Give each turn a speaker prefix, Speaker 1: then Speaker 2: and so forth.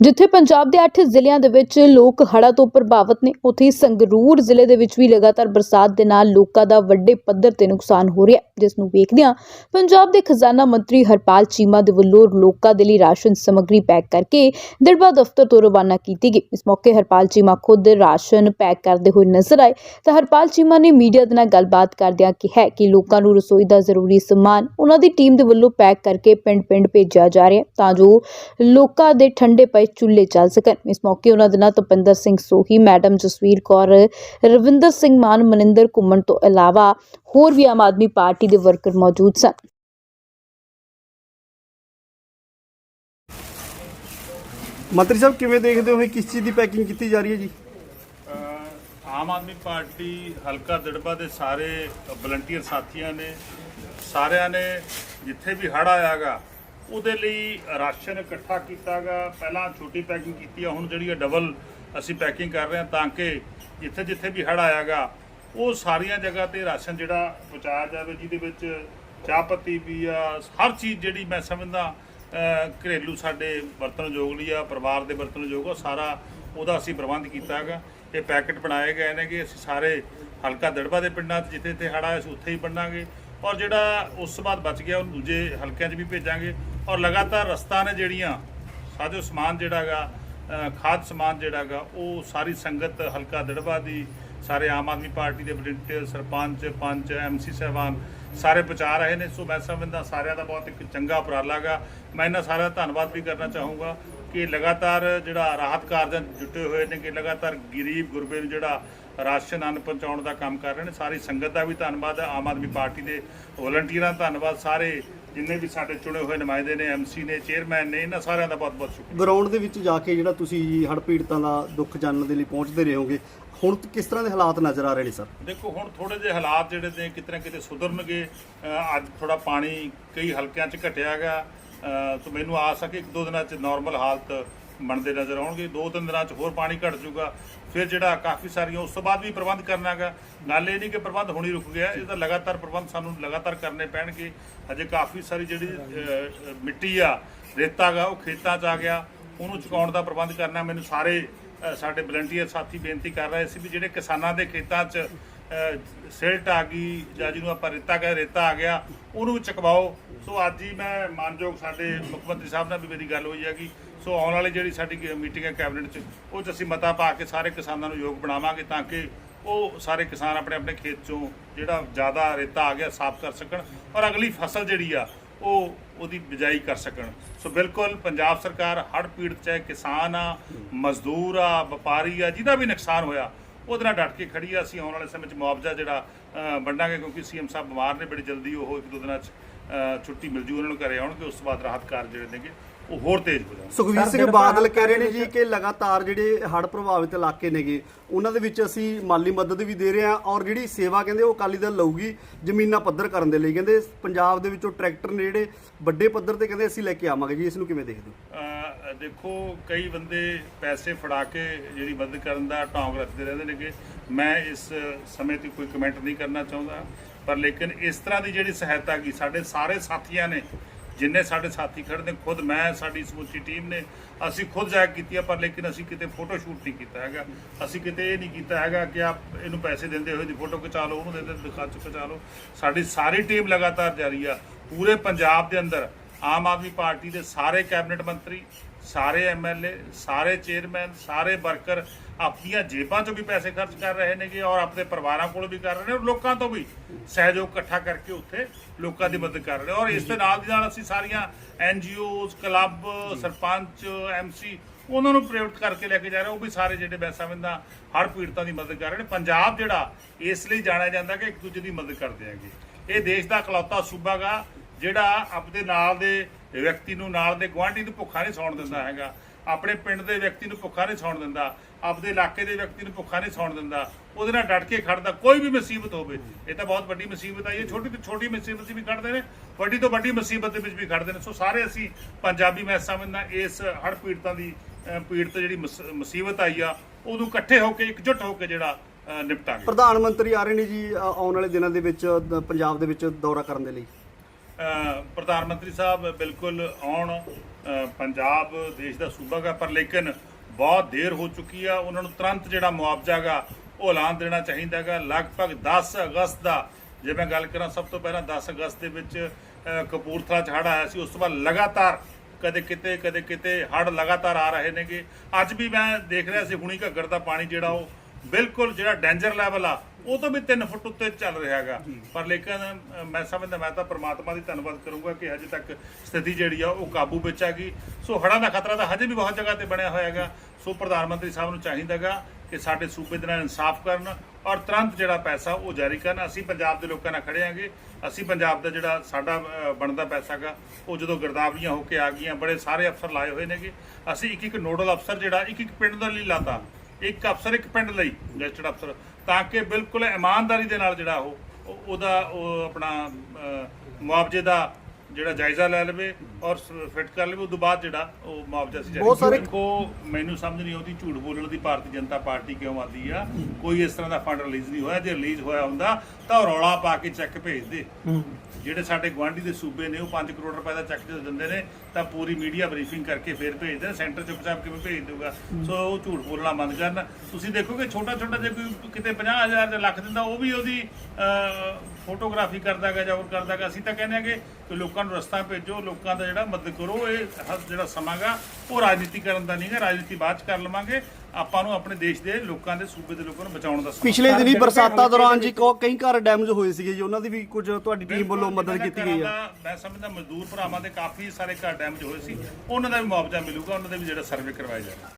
Speaker 1: ਜਿੱਥੇ ਪੰਜਾਬ ਦੇ 8 ਜ਼ਿਲ੍ਹਿਆਂ ਦੇ ਵਿੱਚ ਲੋਕ ਹੜ੍ਹਾਂ ਤੋਂ ਪ੍ਰਭਾਵਿਤ ਨੇ, ਉੱਥੇ ਸੰਗਰੂਰ ਜ਼ਿਲ੍ਹੇ ਦੇ ਵਿੱਚ ਵੀ ਲਗਾਤਾਰ ਬਰਸਾਤ ਦੇ ਨਾਲ ਲੋਕਾਂ ਦਾ ਵੱਡੇ ਪੱਧਰ ਤੇ ਨੁਕਸਾਨ ਹੋ ਰਿਹਾ ਜਿਸ ਨੂੰ ਵੇਖਦਿਆਂ ਪੰਜਾਬ ਦੇ ਖਜ਼ਾਨਾ ਮੰਤਰੀ ਹਰਪਾਲ ਚੀਮਾ ਦੇ ਵੱਲੋਂ ਲੋਕਾਂ ਦੇ ਲਈ ਰਾਸ਼ਨ ਸਮੱਗਰੀ ਪੈਕ ਕਰਕੇ ਦਿੜਬਾ ਦਫ਼ਤਰ ਤੋਂ ਰਵਾਨਾ ਕੀਤੀ ਗਈ। ਇਸ ਮੌਕੇ ਹਰਪਾਲ ਚੀਮਾ ਖੁਦ ਰਾਸ਼ਨ ਪੈਕ ਕਰਦੇ ਹੋਏ ਨਜ਼ਰ ਆਏ ਤਾਂ ਹਰਪਾਲ ਚੀਮਾ ਨੇ ਮੀਡੀਆ ਦੇ ਨਾਲ ਗੱਲਬਾਤ ਕਰਦਿਆਂ ਕਿਹਾ ਕਿ ਲੋਕਾਂ ਨੂੰ ਰਸੋਈ ਦਾ ਜ਼ਰੂਰੀ ਸਮਾਨ ਉਹਨਾਂ ਦੀ ਟੀਮ ਦੇ ਵੱਲੋਂ ਪੈਕ ਕਰਕੇ ਪਿੰਡ-ਪਿੰਡ ਭੇਜਿਆ ਜਾ ਰਿਹਾ ਤਾਂ ਜੋ ਲੋਕਾਂ ਦੇ ਠੰਡੇ ਪਏ ਚੁੱਲ੍ਹੇ ਚੱਲ ਸਕਣ। ਇਸ ਮੌਕੇ ਉਹਨਾਂ ਦੇ ਨਾਲ ਤਪਿੰਦਰ ਸਿੰਘ ਸੋਹੀ ਮੈਡਮ ਜਸਵੀਰ ਕੌਰ ਰਵਿੰਦਰ ਸਿੰਘ ਮਾਨ ਮਨਿੰਦਰ ਘੁੰਮਣ ਤੋਂ ਇਲਾਵਾ ਹੋਰ ਵੀ ਆਮ ਆਦਮੀ ਪਾਰਟੀ ਦੇ ਵਰਕਰ ਮੌਜੂਦ ਸਨ।
Speaker 2: ਮੰਤਰੀ ਸਾਹਿਬ ਕਿਵੇਂ ਦੇਖਦੇ ਹੋ ਇਹ ਕਿਸ ਚੀਜ਼ ਦੀ ਪੈਕਿੰਗ ਕੀਤੀ ਜਾ ਰਹੀ ਹੈ ਜੀ?
Speaker 3: ਆਮ ਆਦਮੀ ਪਾਰਟੀ ਹਲਕਾ ਦਿੜਬਾ ਦੇ ਸਾਰੇ ਵਲੰਟੀਅਰ ਸਾਥੀਆਂ ਨੇ ਸਾਰਿਆਂ ਨੇ ਜਿੱਥੇ ਵੀ ਹੜ ਆਇਆਗਾ ਉਹਦੇ ਲਈ ਰਾਸ਼ਨ ਇਕੱਠਾ ਕੀਤਾਗਾ। ਪਹਿਲਾਂ ਛੋਟੀ ਪੈਕਿੰਗ ਕੀਤੀ ਆ, ਹੁਣ ਜਿਹੜੀ ਡਬਲ ਅਸੀਂ ਪੈਕਿੰਗ ਕਰ ਰਹੇ ਹਾਂ ਤਾਂ ਕਿ ਜਿੱਥੇ ਜਿੱਥੇ ਵੀ ਹੜ ਆਇਆਗਾ, ਉਹ ਸਾਰੀਆਂ ਜਗ੍ਹਾ ਤੇ ਰਾਸ਼ਨ ਜਿਹੜਾ ਪਹੁੰਚਾਇਆ ਜਾਵੇ, ਜਿਹਦੇ ਵਿੱਚ ਚਾਹ ਪੱਤੀ ਵੀ ਆ, ਹਰ ਚੀਜ਼ ਜਿਹੜੀ ਮੈਂ ਸਮਝਦਾ ਘਰੇਲੂ ਸਾਡੇ ਵਰਤਣਯੋਗ ਲਈ ਆ, ਪਰਿਵਾਰ ਦੇ ਵਰਤਣਯੋਗ ਆ ਸਾਰਾ ਉਹਦਾ ਅਸੀਂ ਪ੍ਰਬੰਧ ਕੀਤਾ ਹੈਗਾ ਇਹ ਪੈਕਟ ਬਣਾਏ ਗਏ ਨੇ ਕਿ ਅਸੀਂ ਸਾਰੇ ਹਲਕਾ ਦੜਬਾ ਦੇ ਪਿੰਡਾਂ 'ਚ ਜਿੱਥੇ ਜਿੱਥੇ ਹੜ੍ਹ ਆਇਆ ਅਸੀਂ ਉੱਥੇ ਹੀ ਵੰਡਾਂਗੇ ਔਰ ਜਿਹੜਾ ਉਸ ਤੋਂ ਬਾਅਦ ਬਚ ਗਿਆ, ਉਹ ਦੂਜੇ ਹਲਕਿਆਂ 'ਚ ਵੀ ਭੇਜਾਂਗੇ। ਔਰ ਲਗਾਤਾਰ ਰਸਤਾ ਨੇ ਜਿਹੜੀਆਂ, ਸਾਜੋ ਸਮਾਨ ਜਿਹੜਾ ਹੈਗਾ ਖਾਦ ਸਮਾਨ ਜਿਹੜਾ ਹੈਗਾ, ਉਹ ਸਾਰੀ ਸੰਗਤ ਹਲਕਾ ਦੜਬਾ ਦੀ, ਸਾਰੇ ਆਮ ਆਦਮੀ ਪਾਰਟੀ ਦੇ ਵਲੰਟੀਅਰ, ਸਰਪੰਚ, ਪੰਚ ਐਮਸੀ ਸਾਹਿਬਾਨ, ਸਾਰੇ ਪਹੁੰਚਾ ਰਹੇ ਨੇ। ਸੋ ਮੈਂ ਸਮਝਦਾ ਸਾਰਿਆਂ ਦਾ ਬਹੁਤ ਇੱਕ ਚੰਗਾ ਉਪਰਾਲਾ ਗਾ ਮੈਂ ਇਹਨਾਂ ਸਾਰਿਆਂ ਦਾ ਧੰਨਵਾਦ ਵੀ ਕਰਨਾ ਚਾਹੂੰਗਾ ਕਿ ਲਗਾਤਾਰ ਜਿਹੜਾ ਰਾਹਤ ਕਾਰਜਾਂ ਜੁਟੇ ਹੋਏ ਨੇ, ਕਿ ਲਗਾਤਾਰ ਗਰੀਬ ਗੁਰਬੇ ਨੂੰ ਜਿਹੜਾ ਰਾਸ਼ਨ ਅੰਨ ਪਹੁੰਚਾਉਣ ਦਾ ਕੰਮ ਕਰ ਰਹੇ ਨੇ। ਸਾਰੀ ਸੰਗਤ ਦਾ ਵੀ ਧੰਨਵਾਦ ਆਮ ਆਦਮੀ ਪਾਰਟੀ ਦੇ ਵਲੰਟੀਅਰਾਂ ਦਾ ਧੰਨਵਾਦ। ਸਾਰੇ ਜਿੰਨੇ ਵੀ ਸਾਡੇ ਚੁਣੇ ਹੋਏ ਨੁਮਾਇੰਦੇ ਨੇ ਐਮਸੀ ਨੇ ਚੇਅਰਮੈਨ ਨੇ ਇਹਨਾਂ ਸਾਰਿਆਂ ਦਾ ਬਹੁਤ ਬਹੁਤ ਸ਼ੁਕਰੀਆ।
Speaker 2: ਗਰਾਊਂਡ ਦੇ ਵਿੱਚ ਜਾ ਕੇ ਜਿਹੜਾ ਤੁਸੀਂ ਹੜ੍ਹ ਪੀੜਤਾਂ ਦਾ ਦੁੱਖ ਜਾਣਨ ਦੇ ਲਈ ਪਹੁੰਚਦੇ ਰਹੋਗੇ ਹੁਣ ਕਿਸ ਤਰ੍ਹਾਂ ਦੇ ਹਾਲਾਤ ਨਜ਼ਰ ਆ ਰਹੇ ਨੇ ਸਰ?
Speaker 3: ਦੇਖੋ ਹੁਣ ਥੋੜੇ ਜਿਹੇ ਹਾਲਾਤ ਜਿਹੜੇ ਨੇ ਕਿਤੇ ਨਾ ਕਿਤੇ ਸੁਧਰਨਗੇ ਅਹ ਅੱਜ ਥੋੜਾ ਪਾਣੀ ਕਈ ਹਲਕਿਆਂ 'ਚ ਘਟਿਆਗਾ ਤਾਂ ਮੈਨੂੰ ਆਸ ਹੈ ਕਿ ਇੱਕ ਦੋ ਦਿਨਾਂ 'ਚ ਨਾਰਮਲ ਹਾਲਤ ਬਣਦੇ ਨਜ਼ਰ ਆਉਣਗੇ, ਦੋ ਤਿੰਨ ਦਿਨਾਂ 'ਚ ਹੋਰ ਪਾਣੀ ਘਟ ਜਾਊਗਾ। ਫਿਰ ਜਿਹੜਾ ਕਾਫੀ ਸਾਰੀਆਂ, ਉਸ ਤੋਂ ਬਾਅਦ ਵੀ ਪ੍ਰਬੰਧ ਕਰਨਾ ਹੈਗਾ। ਗੱਲ ਇਹ ਨਹੀਂ ਕਿ ਪ੍ਰਬੰਧ ਹੁਣੀ ਰੁਕ ਗਿਆ ਇਹਦਾ ਲਗਾਤਾਰ ਪ੍ਰਬੰਧ ਸਾਨੂੰ ਲਗਾਤਾਰ ਕਰਨੇ ਪੈਣਗੇ। ਅਜੇ ਕਾਫੀ ਸਾਰੀ ਜਿਹੜੀ ਮਿੱਟੀ ਆ, ਰੇਤਾ ਗਾ ਉਹ ਖੇਤਾਂ 'ਚ ਆ ਗਿਆ। ਉਹਨੂੰ ਚੁਕਾਉਣ ਦਾ ਪ੍ਰਬੰਧ ਕਰਨਾ, ਮੈਨੂੰ ਸਾਰੇ ਸਾਡੇ ਵਲੰਟੀਅਰ ਸਾਥੀ ਬੇਨਤੀ ਕਰ ਰਹੇ ਸੀ ਵੀ ਜਿਹੜੇ ਕਿਸਾਨਾਂ ਦੇ ਖੇਤਾਂ 'ਚ ਸਿਲਟ ਆ ਗਈ, ਜਾਂ ਜਿਹਨੂੰ ਆਪਾਂ ਰੇਤਾ ਕਹਿੰਦੇ ਰੇਤਾ ਆ ਗਿਆ, ਉਹਨੂੰ ਵੀ ਚੁਕਵਾਓ। ਸੋ ਅੱਜ ਹੀ ਮੈਂ ਮਾਨਯੋਗ ਸਾਡੇ ਮੁੱਖ ਮੰਤਰੀ ਸਾਹਿਬ ਨਾਲ ਵੀ ਮੇਰੀ ਗੱਲ ਹੋਈ ਹੈਗੀ। ਸੋ ਆਉਣ ਵਾਲੀ ਜਿਹੜੀ ਸਾਡੀ ਮੀਟਿੰਗ ਹੈ ਕੈਬਨਿਟ 'ਚ, ਉਹ 'ਚ ਅਸੀਂ ਮਤਾ ਪਾ ਕੇ ਸਾਰੇ ਕਿਸਾਨਾਂ ਨੂੰ ਯੋਗ ਬਣਾਵਾਂਗੇ ਤਾਂ ਕਿ ਉਹ ਸਾਰੇ ਕਿਸਾਨ ਆਪਣੇ ਆਪਣੇ ਖੇਤ 'ਚੋਂ ਜਿਹੜਾ ਜ਼ਿਆਦਾ ਰੇਤਾ ਆ ਗਿਆ ਸਾਫ਼ ਕਰ ਸਕਣ ਔਰ ਅਗਲੀ ਫਸਲ ਜਿਹੜੀ ਆ, ਉਹ ਉਹਦੀ ਬਿਜਾਈ ਕਰ ਸਕਣ। ਸੋ ਬਿਲਕੁਲ ਪੰਜਾਬ ਸਰਕਾਰ ਹੜ੍ਹ ਪੀੜਤ ਚਾਹੇ ਕਿਸਾਨ ਆ, ਮਜ਼ਦੂਰ ਆ, ਵਪਾਰੀ ਆ, ਜਿਹਦਾ ਵੀ ਨੁਕਸਾਨ ਹੋਇਆ, ਉਹਦੇ ਨਾਲ ਡਟ ਕੇ ਖੜੀ ਆ। ਅਸੀਂ ਆਉਣ ਵਾਲੇ ਸਮੇਂ 'ਚ ਮੁਆਵਜ਼ਾ ਜਿਹੜਾ ਵੰਡਾਂਗੇ ਕਿਉਂਕਿ ਸੀਐਮ ਸਾਹਿਬ ਬਿਮਾਰ ਨੇ, ਬੜੀ ਜਲਦੀ ਉਹ ਇੱਕ ਦੋ ਦਿਨਾਂ 'ਚ ਛੁੱਟੀ ਮਿਲ ਜੂ, ਉਹਨਾਂ ਨੂੰ ਘਰੇ ਆਉਣਗੇ, ਉਸ ਤੋਂ ਬਾਅਦ ਰਾਹਤ ਕਾਰਜ ਜਿਹੜੇ ਨੇਗੇ ਉਹ ਹੋਰ ਤੇਜ਼ ਹੋ ਜਾਣਗੇ
Speaker 2: ਸੁਖਵੀਰ ਸਿੰਘ ਬਾਦਲ ਕਹਿ ਰਹੇ ਨੇ ਜੀ ਕਿ ਲਗਾਤਾਰ ਜਿਹੜੇ ਹੜ੍ਹ ਪ੍ਰਭਾਵਿਤ ਇਲਾਕੇ ਨੇਗੇ ਉਹਨਾਂ ਦੇ ਵਿੱਚ ਅਸੀਂ ਮਾਲੀ ਮਦਦ ਵੀ ਦੇ ਰਹੇ ਹਾਂ ਔਰ ਜਿਹੜੀ ਸੇਵਾ ਕਹਿੰਦੇ ਉਹ ਅਕਾਲੀ ਦਲ ਲਊਗੀ ਜ਼ਮੀਨਾਂ ਪੱਧਰ ਕਰਨ ਦੇ ਲਈ। ਕਹਿੰਦੇ ਪੰਜਾਬ ਦੇ ਵਿੱਚੋਂ ਟਰੈਕਟਰ ਨੇ ਜਿਹੜੇ ਵੱਡੇ ਪੱਧਰ ਤੇ ਕਹਿੰਦੇ ਅਸੀਂ ਲੈ ਕੇ ਆਵਾਂਗੇ ਜੀ ਇਸ ਨੂੰ ਕਿਵੇਂ ਦੇਖਦੇ ਹੋ?
Speaker 3: ਦੇਖੋ ਕਈ ਬੰਦੇ ਪੈਸੇ ਫੜਾ ਕੇ ਜਿਹੜੀ ਮਦਦ ਕਰਨ ਦਾ ਢੌਂਗ ਰੱਖਦੇ ਰਹਿੰਦੇ ਨੇਗੇ। ਮੈਂ ਇਸ ਸਮੇਂ ਤੇ ਕੋਈ ਕਮੈਂਟ ਨਹੀਂ ਕਰਨਾ ਚਾਹੁੰਦਾ ਪਰ ਲੇਕਿਨ ਇਸ ਤਰ੍ਹਾਂ ਦੀ ਜਿਹੜੀ ਸਹਾਇਤਾ ਕੀ ਸਾਡੇ ਸਾਰੇ ਸਾਥੀਆਂ ਨੇ ਜਿੰਨੇ ਸਾਡੇ ਸਾਥੀ ਖੜਦੇ ਖੁਦ ਮੈਂ, ਸਾਡੀ ਸਮੁੱਚੀ ਟੀਮ ਨੇ, ਅਸੀਂ ਖੁਦ ਜਾਇ ਕੀਤੀ ਆ, ਪਰ ਲੇਕਿਨ ਅਸੀਂ ਕਿਤੇ ਫੋਟੋ ਸ਼ੂਟ ਨਹੀਂ ਕੀਤਾ ਹੈਗਾ। ਅਸੀਂ ਕਿਤੇ ਇਹ ਨਹੀਂ ਕੀਤਾ ਹੈਗਾ ਕਿ ਆਪ ਇਹਨੂੰ ਪੈਸੇ ਦਿੰਦੇ ਹੋਏ ਦੀ ਫੋਟੋ ਖਿਚਾ ਲਓ, ਉਹਨੂੰ ਦਿੰਦੇ ਦੇ ਦਿਖਾ ਚੁੱਕ ਖਿਚਾ ਲਓ। ਸਾਡੀ ਸਾਰੀ ਟੀਮ ਲਗਾਤਾਰ ਜਾਰੀ ਆ। ਪੂਰੇ ਪੰਜਾਬ ਦੇ ਅੰਦਰ ਆਮ ਆਦਮੀ ਪਾਰਟੀ ਦੇ ਸਾਰੇ ਕੈਬਨਿਟ ਮੰਤਰੀ ਸਾਰੇ ਐਮਐਲਏ ਸਾਰੇ ਚੇਅਰਮੈਨ ਸਾਰੇ ਵਰਕਰ ਆਪਣੀਆਂ ਜੇਬਾਂ ਚੋਂ ਵੀ ਪੈਸੇ ਖਰਚ ਕਰ ਰਹੇ ਨੇਗੇ ਔਰ ਆਪਣੇ ਪਰਿਵਾਰਾਂ ਕੋਲੋਂ ਵੀ ਕਰ ਰਹੇ ਨੇ ਔਰ ਲੋਕਾਂ ਤੋਂ ਵੀ ਸਹਿਯੋਗ ਇਕੱਠਾ ਕਰਕੇ ਉੱਥੇ ਲੋਕਾਂ ਦੀ ਮਦਦ ਕਰ ਰਹੇ ਔਰ ਇਸ ਦੇ ਨਾਲ ਦੀ ਨਾਲ ਅਸੀਂ ਸਾਰੀਆਂ ਐਨਜੀਓਜ਼ ਕਲੱਬ ਸਰਪੰਚ ਐਮਸੀ ਉਹਨਾਂ ਨੂੰ ਪ੍ਰੇਰਿਤ ਕਰਕੇ ਲੈ ਕੇ ਜਾ ਰਹੇ ਉਹ ਵੀ ਸਾਰੇ ਜਿਹੜੇ ਮੈਂ ਸਮਝਦਾ ਹਰ ਪੀੜਤਾਂ ਦੀ ਮਦਦ ਕਰ ਰਹੇ ਨੇ। ਪੰਜਾਬ ਜਿਹੜਾ ਇਸ ਲਈ ਜਾਣਿਆ ਜਾਂਦਾ ਕਿ ਇੱਕ ਦੂਜੇ ਦੀ ਮਦਦ ਕਰਦੇ ਹੈਗੇ। ਇਹ ਦੇਸ਼ ਦਾ ਇਕਲੌਤਾ ਸੂਬਾ ਗਾ ਜਿਹੜਾ ਆਪਣੇ ਨਾਲ ਦੇ ਵਿਅਕਤੀ ਨੂੰ ਨਾਲ ਦੇ ਗੁਆਂਢੀ ਨੂੰ ਭੁੱਖਾ ਨਹੀਂ ਸੌਣ ਦਿੰਦਾ ਹੈਗਾ। ਆਪਣੇ ਪਿੰਡ ਦੇ ਵਿਅਕਤੀ ਨੂੰ ਭੁੱਖਾ ਨਹੀਂ ਸੌਣ ਦਿੰਦਾ। ਆਪਣੇ ਇਲਾਕੇ ਦੇ ਵਿਅਕਤੀ ਨੂੰ ਭੁੱਖਾ ਨਹੀਂ ਸੌਣ ਦਿੰਦਾ। ਉਹਦੇ ਨਾਲ ਡਟ ਕੇ ਖੜਦਾ ਕੋਈ ਵੀ ਮੁਸੀਬਤ ਹੋਵੇ। ਇਹ ਤਾਂ ਬਹੁਤ ਵੱਡੀ ਮੁਸੀਬਤ ਆਈ ਹੈ ਛੋਟੀ ਤੋਂ ਛੋਟੀ ਮੁਸੀਬਤ ਵੀ ਖੜਦੇ ਨੇ ਵੱਡੀ ਤੋਂ ਵੱਡੀ ਮੁਸੀਬਤ ਦੇ ਵਿੱਚ ਵੀ ਖੜਦੇ ਨੇ। ਸੋ ਸਾਰੇ ਅਸੀਂ ਪੰਜਾਬੀ ਮੈਂ ਸਮਝਦਾ ਇਸ ਹੜ੍ਹ ਪੀੜਤਾਂ ਦੀ ਪੀੜਤ ਜਿਹੜੀ ਮੁਸੀਬਤ ਆਈ ਆ ਉਹਨੂੰ ਇਕੱਠੇ ਹੋ ਕੇ ਇਕਜੁੱਟ ਹੋ ਕੇ ਜਿਹੜਾ ਅਹ, ਨਿਪਟਾਂਗੇ।
Speaker 2: ਪ੍ਰਧਾਨ ਮੰਤਰੀ ਆ ਰਹੇ ਨੇ ਜੀ ਆਉਣ ਵਾਲੇ ਦਿਨਾਂ ਦੇ ਵਿੱਚ ਪੰਜਾਬ ਦੇ ਵਿੱਚ ਦੌਰਾ ਕਰਨ ਦੇ ਲਈ।
Speaker 3: ਪ੍ਰਧਾਨ ਮੰਤਰੀ ਸਾਹਿਬ ਬਿਲਕੁਲ ਆਉਣ ਪੰਜਾਬ ਦੇਸ਼ ਦਾ ਸੂਬਾ ਗਾ, ਪਰ ਲੇਕਿਨ ਬਹੁਤ ਦੇਰ ਹੋ ਚੁੱਕੀ ਆ। ਉਹਨਾਂ ਨੂੰ ਤੁਰੰਤ ਜਿਹੜਾ ਮੁਆਵਜ਼ਾ ਗਾ, ਉਹ ਐਲਾਨ ਦੇਣਾ ਚਾਹੀਦਾ ਗਾ। ਲਗਭਗ 10 ਅਗਸਤ ਦਾ, ਜੇ ਮੈਂ ਗੱਲ ਕਰਾਂ, ਸਭ ਤੋਂ ਪਹਿਲਾਂ 10 ਅਗਸਤ ਦੇ ਵਿੱਚ ਕਪੂਰਥਲਾ ਚ ਹੜ੍ਹ ਆਇਆ ਸੀ। ਉਸ ਤੋਂ ਬਾਅਦ ਲਗਾਤਾਰ ਕਦੇ ਕਿਤੇ ਕਦੇ ਕਿਤੇ ਹੜ੍ਹ ਲਗਾਤਾਰ ਆ ਰਹੇ ਨੇਗੇ। ਅੱਜ ਵੀ ਮੈਂ ਦੇਖ ਰਿਹਾ ਸੀ, ਹੁਣੀ ਘੱਗਰ ਦਾ ਪਾਣੀ ਜਿਹੜਾ ਉਹ ਬਿਲਕੁਲ ਜਿਹੜਾ ਡੇਂਜਰ ਲੈਵਲ ਆ ਉਹ ਤੋਂ ਵੀ 3 ਫੁੱਟ ਉੱਤੇ ਚੱਲ ਰਿਹਾ ਹੈਗਾ ਪਰ ਲੇਕਿਨ ਅ, ਮੈਂ ਸਮਝਦਾ ਮੈਂ ਤਾਂ ਪ੍ਰਮਾਤਮਾ ਦੀ ਧੰਨਵਾਦ ਕਰੂੰਗਾ ਕਿ ਹਜੇ ਤੱਕ ਸਥਿਤੀ ਜਿਹੜੀ ਆ ਉਹ ਕਾਬੂ ਵਿੱਚ ਆ ਗਈ। ਸੋ ਹੜ੍ਹਾਂ ਦਾ ਖਤਰਾ ਤਾਂ ਹਜੇ ਵੀ ਬਹੁਤ ਜਗ੍ਹਾ ਤੇ ਬਣਿਆ ਹੋਇਆ ਹੈਗਾ ਸੋ ਪ੍ਰਧਾਨ ਮੰਤਰੀ ਸਾਹਿਬ ਨੂੰ ਚਾਹੀਦਾਗਾ ਕਿ ਸਾਡੇ ਸੂਬੇ ਦੇ ਨਾਲ ਇਨਸਾਫ ਕਰਨ ਔਰ ਤੁਰੰਤ ਜਿਹੜਾ ਪੈਸਾ ਉਹ ਜਾਰੀ ਕਰਨ। ਅਸੀਂ ਪੰਜਾਬ ਦੇ ਲੋਕਾਂ ਨਾਲ ਖੜੇ ਆਂਗੇ। ਅਸੀਂ ਪੰਜਾਬ ਦਾ ਜਿਹੜਾ ਸਾਡਾ ਅ, ਬਣਦਾ ਪੈਸਾ ਗਾ ਉਹ ਜਦੋਂ ਗਿਰਦਾਵਰੀਆਂ ਹੋ ਕੇ ਆ ਗਈਆਂ ਬੜੇ ਸਾਰੇ ਅਫਸਰ ਲਾਏ ਹੋਏ ਨੇਗੇ। ਅਸੀਂ ਇੱਕ ਇੱਕ ਨੋਡਲ ਅਫਸਰ ਜਿਹੜਾ ਇੱਕ ਇੱਕ ਪਿੰਡ ਦਾ ਲਈ ਲਾਤਾ ਇੱਕ ਅਫਸਰ ਇੱਕ ਪਿੰਡ ਲਈ ਰਜਿਸਟਰਡ ਅਫਸਰ। ਤਾਂ ਕਿ ਬਿਲਕੁਲ ਇਮਾਨਦਾਰੀ ਦੇ ਨਾਲ ਜਿਹੜਾ ਉਹ ਉਹਦਾ ਉਹ ਆਪਣਾ ਮੁਆਵਜ਼ੇ ਦਾ ਜਿਹੜਾ ਜਾਇਜ਼ਾ ਲੈ ਲਵੇ ਔਰ ਫਿੱਟ ਕਰ ਲਵੇ ਉਸ ਤੋਂ ਬਾਅਦ ਜਿਹੜਾ ਉਹ ਮੁਆਵਜ਼ਾ ਸੀ
Speaker 2: ਬਹੁਤ ਸਾਰੇ-
Speaker 3: ਦੇਖੋ ਮੈਨੂੰ ਸਮਝ ਨਹੀਂ ਆਉਂਦੀ ਝੂਠ ਬੋਲਣ ਦੀ ਭਾਰਤੀ ਜਨਤਾ ਪਾਰਟੀ ਕਿਉਂ ਆਦੀ ਆ? ਕੋਈ ਇਸ ਤਰ੍ਹਾਂ ਦਾ ਫੰਡ ਰਿਲੀਜ਼ ਨਹੀਂ ਹੋਇਆ ਜੇ ਰਿਲੀਜ਼ ਹੋਇਆ ਹੁੰਦਾ ਤਾਂ ਰੌਲਾ ਪਾ ਕੇ ਚੈੱਕ ਭੇਜਦੇ ਜਿਹੜੇ ਸਾਡੇ ਗਵਾਂਢੀ ਦੇ ਸੂਬੇ ਨੇ ਉਹ 5 ਕਰੋੜ ਰੁਪਏ ਦਾ ਚੈੱਕ ਜਦੋਂ ਦਿੰਦੇ ਨੇ ਤਾਂ ਪੂਰੀ ਮੀਡੀਆ ਬਰੀਫਿੰਗ ਕਰਕੇ ਫਿਰ ਭੇਜਦੇ ਨੇ ਸੈਂਟਰ ਚੁੱਪਚਾਪ ਕਿਵੇਂ ਭੇਜ ਦਊਗਾ? ਸੋ ਉਹ ਝੂਠ ਬੋਲਣਾ ਬੰਦ ਕਰਨ। ਤੁਸੀਂ ਦੇਖੋਗੇ ਛੋਟਾ ਛੋਟਾ ਜੇ ਕੋਈ ਕਿਤੇ 50000 ਜਾਂ ਲੱਖ ਦਿੰਦਾ ਉਹ ਵੀ ਉਹਦੀ ਫੋਟੋਗ੍ਰਾਫੀ ਕਰਦਾਗਾ ਜਾਂ ਹੋਰ ਕਰਦਾਗਾ ਅਸੀਂ ਤਾਂ ਕਹਿੰਦੇ ਆਂਗੇ ਕਿ ਲੋਕਾਂ ਨੂੰ ਰਸਤਾ ਭੇਜੋ ਲੋਕਾਂ ਦਾ ਜਿਹੜਾ ਮਦਦ ਕਰੋ ਇਹ ਹ- ਜਿਹੜਾ ਸਮਾਂਗਾ ਉਹ ਰਾਜਨੀਤੀ ਕਰਨ ਦਾ ਨਹੀਂਗਾ ਰਾਜਨੀਤੀ ਬਾਅਦ ਚ ਕਰ ਲਵਾਂਗੇ। ਆਪਾਂ ਨੂੰ ਆਪਣੇ ਦੇਸ਼ ਦੇ ਲੋਕਾਂ ਦੇ ਸੂਬੇ ਦੇ ਲੋਕਾਂ ਨੂੰ ਬਚਾਉਣ ਦਾ ਸਮਾਂ
Speaker 2: ਪਿਛਲੇ ਦਿਨੀ ਬਰਸਾਤਾਂ ਦੌਰਾਨ ਜੀ ਕੋ- ਕਈ ਘਰ ਡੈਮੇਜ ਹੋਏ ਸੀਗੇ ਜੀ ਉਹਨਾਂ ਦੀ ਵੀ ਕੁਝ ਤੁਹਾਡੀ ਟੀਮ ਵੱਲੋਂ ਮਦਦ ਕੀਤੀ ਗਈ ਆ।
Speaker 3: ਮੈਂ ਸਮਝਦਾ ਮਜ਼ਦੂਰ ਭਰਾਵਾਂ ਦੇ ਕਾਫੀ ਸਾਰੇ ਘਰ ਡੈਮੇਜ ਹੋਏ ਸੀ ਉਹਨਾਂ ਦਾ ਵੀ ਮੁਆਵਜ਼ਾ ਮਿਲੂਗਾ ਉਹਨਾਂ ਦੇ ਵੀ ਜਿਹੜਾ ਸਰਵੇ ਕਰਵਾਇਆ ਜਾਏਗਾ